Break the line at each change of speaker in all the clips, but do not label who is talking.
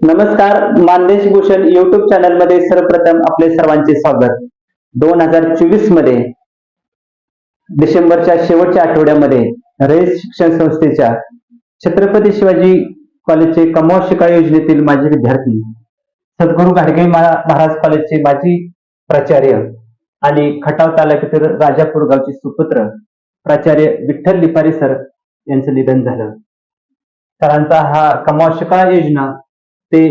नमस्कार मानदेश भूषण युट्यूब चॅनलमध्ये सर्वप्रथम आपले सर्वांचे स्वागत. दोन हजार चोवीसमध्ये डिसेंबरच्या शेवटच्या आठवड्यामध्ये रयत शिक्षण संस्थेच्या छत्रपती शिवाजी कॉलेजचे कमाव शिका योजनेतील माजी विद्यार्थी सद्गुरू गाडगे महाराज कॉलेजचे माजी प्राचार्य आणि खटाव तालुक्यातील राजापूर गावचे सुपुत्र प्राचार्य विठ्ठल लिपारी सर यांचं निधन झालं. सरांचा हा कमाव शिका योजना ते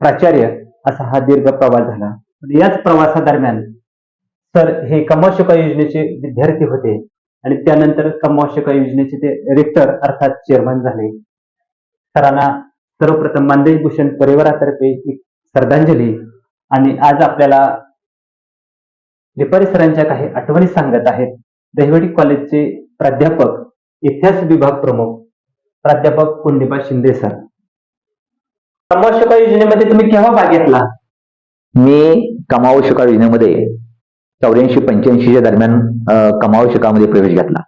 प्राचार्य असा हा दीर्घ प्रवास झाला. पण याच प्रवासादरम्यान सर हे कमावशिका योजनेचे विद्यार्थी होते आणि त्यानंतर कमावशिका योजनेचे ते रेक्टर अर्थात चेअरमन झाले. सरांना सर्वप्रथम मानदेश भूषण परिवारातर्फे एक श्रद्धांजली आणि आज आपल्याला लिपारी सरांच्या काही आठवणी सांगत आहेत. दहिवडी कॉलेजचे प्राध्यापक इतिहास विभाग प्रमुख प्राध्यापक कुंडिबा शिंदे सर. कमावशिका योजनेमध्ये तुम्ही केव्हा भाग घेतला?
मी कमावशिका योजनेमध्ये चौऱ्याऐंशी पंच्याऐंशीच्या दरम्यान अ, प्रवेश घेतला.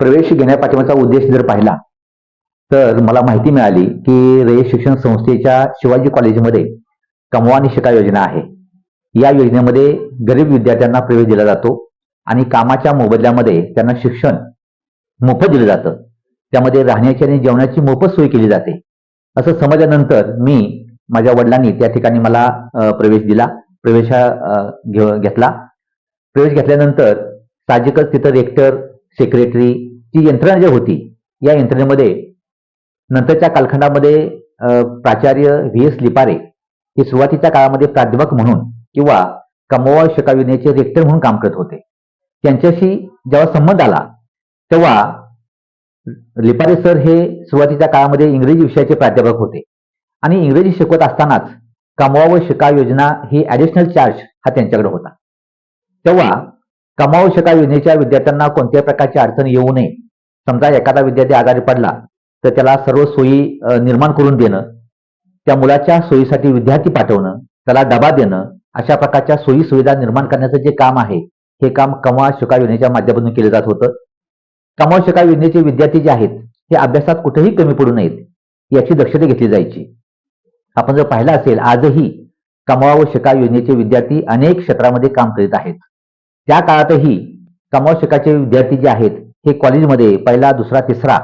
प्रवेश घेण्यापाठीमाचा उद्देश जर पाहिला तर मला माहिती मिळाली की रयत शिक्षण संस्थेच्या शिवाजी कॉलेजमध्ये कमवा आणि शिका योजना आहे. या योजनेमध्ये गरीब विद्यार्थ्यांना प्रवेश दिला जातो आणि कामाच्या मोबदल्यामध्ये त्यांना शिक्षण मोफत दिलं जातं. त्यामध्ये राहण्याची आणि जेवणाची मोफत सोय केली जाते. असं समजल्यानंतर मी माझ्या वडिलांनी त्या ठिकाणी मला प्रवेश दिला. प्रवेश घेतला. प्रवेश घेतल्यानंतर साहजिकच तिथं रेक्टर सेक्रेटरी ची यंत्रणा जी होती या यंत्रणेमध्ये नंतरच्या कालखंडामध्ये प्राचार्य व्ही. एस. लिपारे हे सुरुवातीच्या काळामध्ये प्राध्यापक म्हणून किंवा कमवा शिका रेक्टर म्हणून काम करत होते. त्यांच्याशी जेव्हा संबंध आला तेव्हा लिपारे सर हे सुरुवातीच्या काळामध्ये इंग्रजी विषयाचे प्राध्यापक होते. आणि इंग्रजी शिकवत असतानाच कमवा व शिका योजना ही ऍडिशनल चार्ज हा त्यांच्याकडे होता. तेव्हा कमाव शिका योजनेच्या विद्यार्थ्यांना कोणत्याही प्रकारची अडचण येऊ नये. समजा एखादा विद्यार्थी आजारी पडला तर त्याला सर्व सोयी निर्माण करून देणं त्या मुलाच्या सोयीसाठी विद्यार्थी पाठवणं त्याला डबा देणं अशा प्रकारच्या सोयी सुविधा निर्माण करण्याचं जे काम आहे हे काम कमवा शिका योजनेच्या माध्यमातून केलं जात होतं. कमाव योजनेचे विद्यार्थी जे आहेत हे अभ्यासात कुठेही कमी पडू नयेत याची दक्षता घेतली जायची. आपण जर पाहिलं असेल आजही कमावा व शिका योजनेचे विद्यार्थी अनेक क्षेत्रामध्ये काम करीत आहेत. त्या काळातही कमाव शिकाचे विद्यार्थी जे आहेत हे कॉलेजमध्ये पहिला दुसरा तिसरा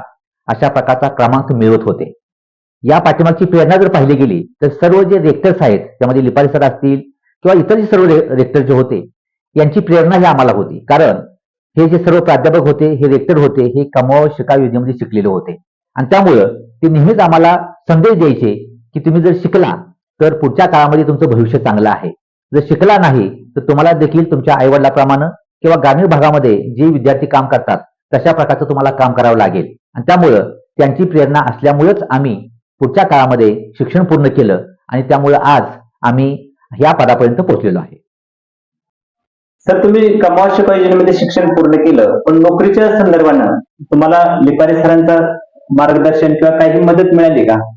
अशा प्रकारचा क्रमांक मिळवत होते. या पाठिंबाची प्रेरणा जर पाहिली गेली तर सर्व जे रेक्टर्स आहेत त्यामध्ये लिपारी सर असतील किंवा इतर जे सर्व रेक्टर जे होते यांची प्रेरणा ही आम्हाला होती. कारण हे जे सर्व प्राध्यापक होते हे रेक्टर होते हे कमाव शिका योजनेमध्ये शिकलेले होते. आणि त्यामुळं ते नेहमीच आम्हाला संदेश द्यायचे की तुम्ही जर शिकला तर पुढच्या काळामध्ये तुमचं भविष्य चांगलं आहे. जर शिकला नाही तर तुम्हाला देखील तुमच्या आईवडिलाप्रमाणे किंवा ग्रामीण भागामध्ये जे विद्यार्थी काम करतात तशा प्रकारचं तुम्हाला काम करावं लागेल. आणि त्यामुळं त्यांची प्रेरणा असल्यामुळेच आम्ही पुढच्या काळामध्ये शिक्षण पूर्ण केलं आणि त्यामुळं आज आम्ही ह्या पदापर्यंत पोहोचलेलो आहे.
सर तुम्ही कमाव योजनेमध्ये शिक्षण पूर्ण केलं पण नोकरीच्या संदर्भानं तुम्हाला लिपारे सरांचा मार्गदर्शन किंवा काही मदत मिळाली का?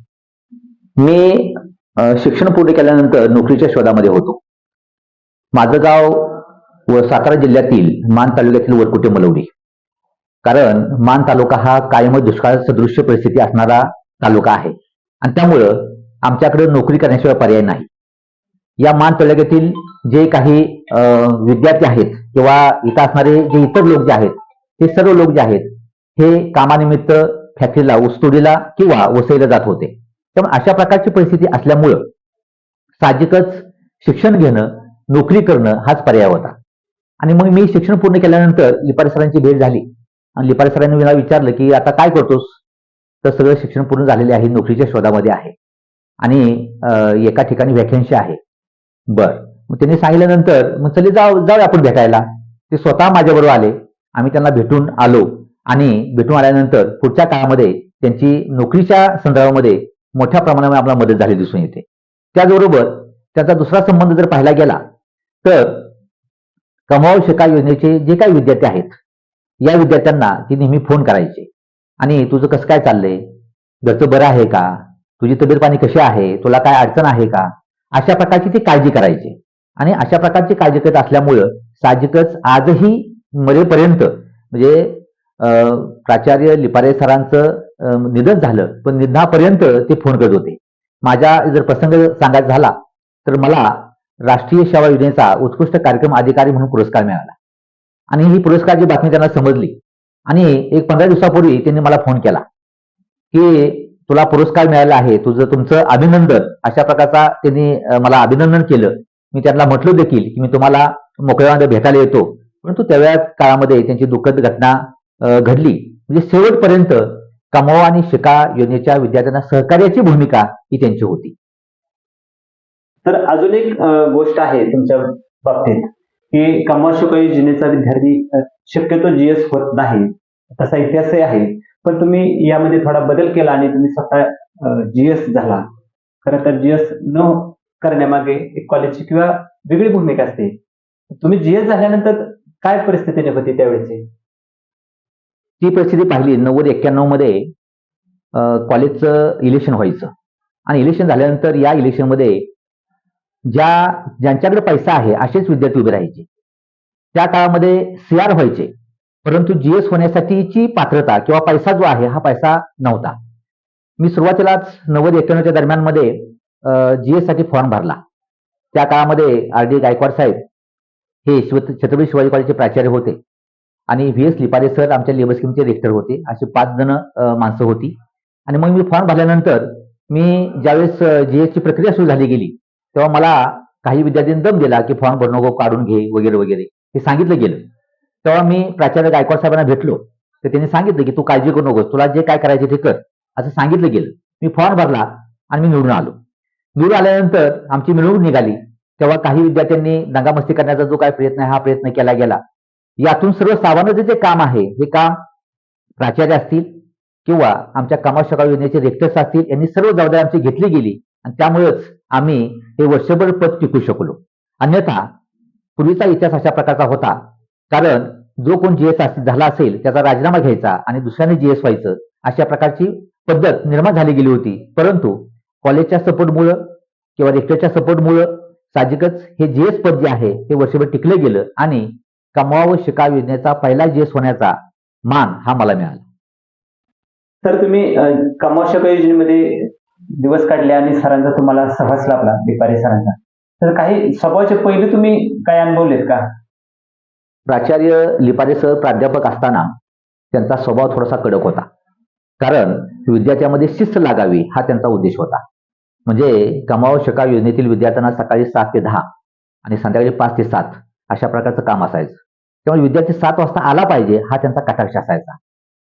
मी अ, शिक्षण पूर्ण केल्यानंतर नोकरीच्या शोधामध्ये होतो. माझं गाव व सातारा जिल्ह्यातील मान तालुक्यातील वरकुटे मलवडी. कारण मान तालुका हा कायम दुष्काळ सदृश्य परिस्थिती असणारा तालुका आहे. आणि त्यामुळं आमच्याकडे नोकरी करण्याशिवाय पर्याय नाही. या मान तालुक्यातील जे काही विद्यार्थी आहेत किंवा इथं असणारे जे इतर लोक जे आहेत हे सर्व लोक जे आहेत हे कामानिमित्त फॅक्टरीला ऊसतोडीला किंवा वसईला जात होते. त्यामुळे अशा प्रकारची परिस्थिती असल्यामुळं साहजिकच शिक्षण घेणं नोकरी करणं हाच पर्याय होता. आणि मग मी शिक्षण पूर्ण केल्यानंतर लिपारे सरांची भेट झाली. आणि लिपारे सरांनी मला विचारलं की आता काय करतोस? तर सगळं शिक्षण पूर्ण झालेले आहे नोकरीच्या शोधामध्ये आहे. आणि एका ठिकाणी व्हॅकन्सी आहे. बर. मग त्यांनी सांगितल्यानंतर मग चले जाऊ जाऊ आपण भेटायला. ते स्वतः माझ्याबरोबर आले. आम्ही त्यांना भेटून आलो. आणि भेटून आल्यानंतर पुढच्या काळामध्ये त्यांची नोकरीच्या संदर्भामध्ये मोठ्या प्रमाणामध्ये आपल्याला मदत झाली दिसून येते. त्याचबरोबर त्याचा दुसरा संबंध जर पाहायला गेला तर कमाव शिका योजनेचे जे काही विद्यार्थी आहेत या विद्यार्थ्यांना ती नेहमी फोन करायचे. आणि तुझं कसं काय चाललंय? घरचं बरं आहे का? तुझी तब्येत पाणी कशी आहे? तुला काय अडचण आहे का? अशा प्रकारची ती काळजी करायची. आणि अशा प्रकारची काळजी करत असल्यामुळं साहजिकच आजही मरेपर्यंत म्हणजे अं, प्राचार्य लिपारे सरांचं निधन झालं पण निधनापर्यंत ते फोन करत होते. माझ्या जर प्रसंग सांगायचा झाला तर मला राष्ट्रीय सेवा योजनेचा उत्कृष्ट कार्यक्रम अधिकारी म्हणून पुरस्कार मिळाला. आणि ही पुरस्कारची बातमी त्यांना समजली आणि एक पंधरा दिवसापूर्वी त्यांनी मला फोन केला की तुला पुरस्कार मिळाला आहे तुझं तुमचं अभिनंदन अशा प्रकारचा त्यांनी मला अभिनंदन केलं. मी त्यांना म्हटलो देखील की मी तुम्हाला मोकळ्यामध्ये भेटायला येतो. परंतु त्या काळामध्ये त्यांची दुःखद घटना घडली. म्हणजे शेवटपर्यंत कमावा आणि शिका योजनेच्या विद्यार्थ्यांना सहकार्याची भूमिका ही त्यांची होती.
तर अजून एक गोष्ट आहे तुमच्या बाबतीत की कमाव शिका योजनेचा विद्यार्थी शक्यतो जीएस होत नाही. तसा इतिहासही आहे. पण तुम्ही यामध्ये थोडा बदल केला आणि तुम्ही स्वतः जीएस झाला. खरं तर जीएस न करण्यामागे एक कॉलेजची किंवा वेगळी भूमिका असते. तुम्ही जीएस झाल्यानंतर काय परिस्थिती होती त्यावेळेची
ती परिस्थिती पाहिली. नव्वद एक्क्याण्णवमध्ये अं, कॉलेजचं इलेक्शन व्हायचं. आणि इलेक्शन झाल्यानंतर या इलेक्शनमध्ये ज्या ज्यांच्याकडे पैसा आहे असेच विद्यार्थी उभे राहायचे. त्या काळामध्ये सीआर व्हायचे. परंतु जीएस होण्यासाठीची पात्रता किंवा पैसा जो आहे हा पैसा नव्हता. मी सुरुवातीलाच नव्वद एक्क्याण्णवच्या दरम्यानमध्ये जीएससाठी फॉर्म भरला. त्या काळामध्ये आर डी गायकवाड साहेब हे शिव छत्रपती शिवाजी कॉलेजचे प्राचार्य होते. आणि व्ही एस लिपारे सर आमच्या लेबर स्कीमचे रेक्टर होते. अशी पाच जण माणसं होती. आणि मग मी फॉर्म भरल्यानंतर मी ज्यावेळेस जीएसची प्रक्रिया सुरू झाली गेली तेव्हा मला काही विद्यार्थ्यांनी दम दिला की फॉर्म भरू नको काढून घे वगैरे वगैरे. हे सांगितलं गेलं. तेव्हा मी प्राचार्य गायकवाड साहेबांना भेटलो. तर त्यांनी सांगितलं की तू काळजी करू नकोस. तुला जे काय करायचे ते कर. असं सांगितलं गेलं. मी फॉर्म भरला आणि मी निवडून आलो. दूर आल्यानंतर आमची मिळवणूक निघाली. तेव्हा काही विद्यार्थ्यांनी दंगामस्ती करण्याचा जो काय प्रयत्न आहे हा प्रयत्न केला गेला. यातून सर्व सावधानतेचे जे काम आहे हे काम प्राचार्य असतील किंवा आमच्या कामाव सकाळ योजनेचे रेक्टर्स असतील यांनी सर्व जबाबदारी आमची घेतली गेली. आणि त्यामुळेच आम्ही हे वर्षभर पद टिकू शकलो. अन्यथा पूर्वीचा इतिहास अशा प्रकारचा होता. कारण जो कोण जीएस झाला असेल त्याचा राजीनामा घ्यायचा आणि दुसऱ्याने जीएस व्हायचं अशा प्रकारची पद्धत निर्माण झाली गेली होती. परंतु कॉलेजच्या सपोर्टमुळं किंवा रेक्टरच्या सपोर्टमुळं साहजिकच हे जीएस पद जे आहे ते वर्षभर टिकलं गेलं आणि कमवावं शिका योजनेचा पहिला जीएस होण्याचा मान हा मला मिळाला.
तर तुम्ही कमाव शिका योजनेमध्ये दिवस काढले आणि सरांचा तुम्हाला सहज लाभला बिपारे सरांचा. तर काही स्वभावाचे पहिले तुम्ही काय अनुभवलेत का?
प्राचार्य लिपारे सर प्राध्यापक असताना त्यांचा स्वभाव थोडासा कडक होता. कारण विद्यार्थ्यामध्ये शिस्त लागावी हा त्यांचा उद्देश होता. म्हणजे कमाव शका योजनेतील विद्यार्थ्यांना सकाळी सात ते दहा आणि संध्याकाळी पाच ते सात अशा प्रकारचं काम असायचं. त्यामुळे विद्यार्थी सात वाजता आला पाहिजे हा त्यांचा कटाक्ष असायचा.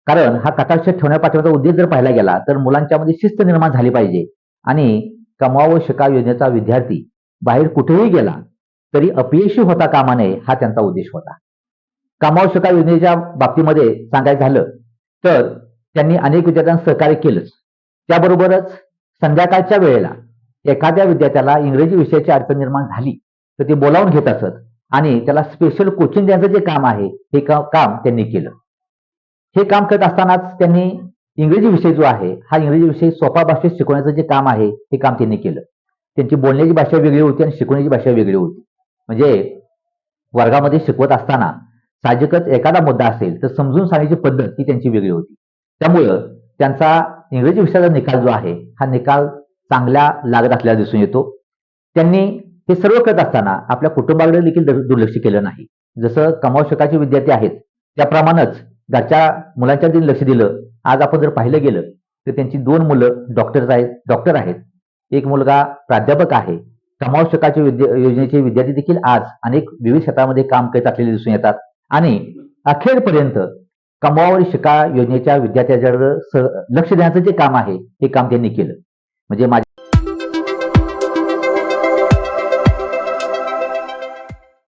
कारण हा कटाक्ष ठेवण्यापाठीमागचा उद्देश जर पाहिला गेला तर मुलांच्यामध्ये शिस्त निर्माण झाली पाहिजे आणि कमाव शिका योजनेचा विद्यार्थी बाहेर कुठेही गेला तरी अपयशी होता कामा नये हा त्यांचा उद्देश होता. कमाव शिका योजनेच्या बाबतीमध्ये सांगायचं झालं तर त्यांनी अनेक विद्यार्थ्यांना सहकार्य केलंच. त्याबरोबरच संध्याकाळच्या वेळेला एखाद्या विद्यार्थ्याला इंग्रजी विषयाची अडचण निर्माण झाली तर ते बोलावून घेत असत आणि त्याला स्पेशल कोचिंग द्यायचं जे काम आहे हे काम त्यांनी केलं. हे काम करत असतानाच त्यांनी इंग्रजी विषय जो आहे हा इंग्रजी विषय सोपा भाषेत शिकवण्याचं जे काम आहे हे काम त्यांनी केलं. त्यांची बोलण्याची भाषा वेगळी होती आणि शिकवण्याची भाषा वेगळी होती. म्हणजे वर्गामध्ये शिकवत असताना साहजिकच एखादा मुद्दा असेल तर समजून सांगण्याची पद्धत ही त्यांची वेगळी होती. त्यामुळं त्यांचा इंग्रजी विषयाचा निकाल जो आहे हा निकाल चांगला लागत असल्याला दिसून येतो. त्यांनी हे सर्व करत असताना आपल्या कुटुंबाकडे देखील दुर्लक्ष केलं नाही. जसं कमाव शकाचे विद्यार्थी आहेत त्याप्रमाणेच घरच्या मुलांच्या देखील लक्ष दिलं. आज आपण जर पाहिलं गेलं तर त्यांची दोन मुलं डॉक्टर आहेत डॉक्टर आहेत. एक मुलगा प्राध्यापक आहे. कमावशकाचे विद्या योजनेचे विद्यार्थी देखील आज अनेक विविध क्षेत्रामध्ये काम करत असलेले दिसून येतात. आणि अखेरपर्यंत कमावावर शिका योजनेच्या विद्यार्थ्याच्या लक्ष देण्याचं जे काम आहे हे काम त्यांनी केलं. म्हणजे माझ्या